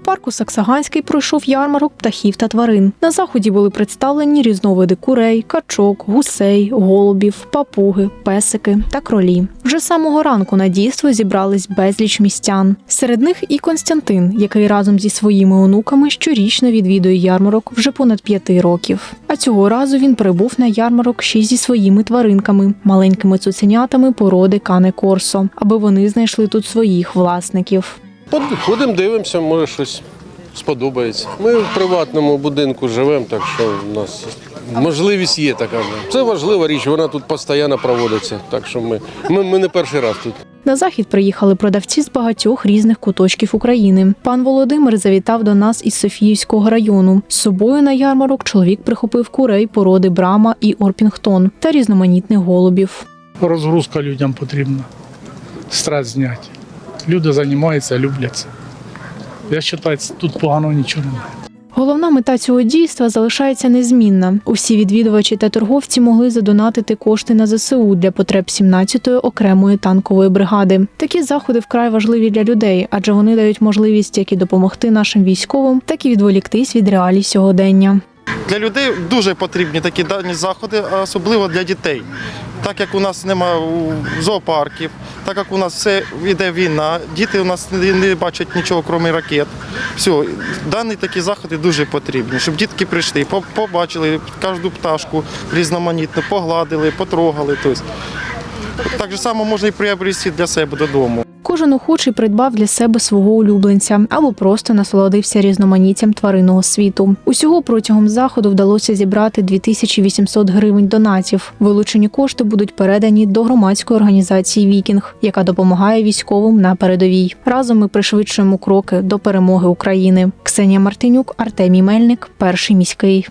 Парку Саксаганський пройшов ярмарок птахів та тварин. На заході були представлені різновиди курей, качок, гусей, голубів, папуги, песики та кролі. Вже самого ранку на дійство зібрались безліч містян. Серед них і Константин, який разом зі своїми онуками щорічно відвідує ярмарок вже понад п'яти років. А цього разу він прибув на ярмарок ще зі своїми тваринками, маленькими цуценятами породи Кане Корсо, аби вони знайшли тут своїх власників. Ходимо, дивимося, може щось сподобається. Ми в приватному будинку живемо, так що в нас можливість є така. Це важлива річ, вона тут постійно проводиться. Так що ми, ми, ми не перший раз тут. На захід приїхали продавці з багатьох різних куточків України. Пан Володимир завітав до нас із Софіївського району. З собою на ярмарок чоловік прихопив курей породи Брама і Орпінгтон та різноманітних голубів. розгрузка людям потрібна. Стрес зняти. Люди займаються, любляться. Я вважаю, тут поганого нічого немає. Головна мета цього дійства залишається незмінна. Усі відвідувачі та торговці могли задонатити кошти на ЗСУ для потреб 17-ї окремої танкової бригади. Такі заходи вкрай важливі для людей, адже вони дають можливість як і допомогти нашим військовим, так і відволіктись від реалій сьогодення. Для людей дуже потрібні такі дані заходи, а особливо для дітей. Так як у нас немає зоопарків, так як у нас все йде війна, діти у нас не, бачать нічого, крім ракет. Все, дані такі заходи дуже потрібні, щоб дітки прийшли, по- побачили кожну пташку різноманітну, погладили, потрогали. Тобто. Так же само можна і приобрести для себе додому. Кожен охочий придбав для себе свого улюбленця або просто насолодився різноманіттям тваринного світу. Усього протягом заходу вдалося зібрати 2800 гривень донатів. Вилучені кошти будуть передані до громадської організації Вікінг, яка допомагає військовим на передовій. Разом ми пришвидшуємо кроки до перемоги України. Ксенія Мартинюк, Артемій Мельник, перший міський.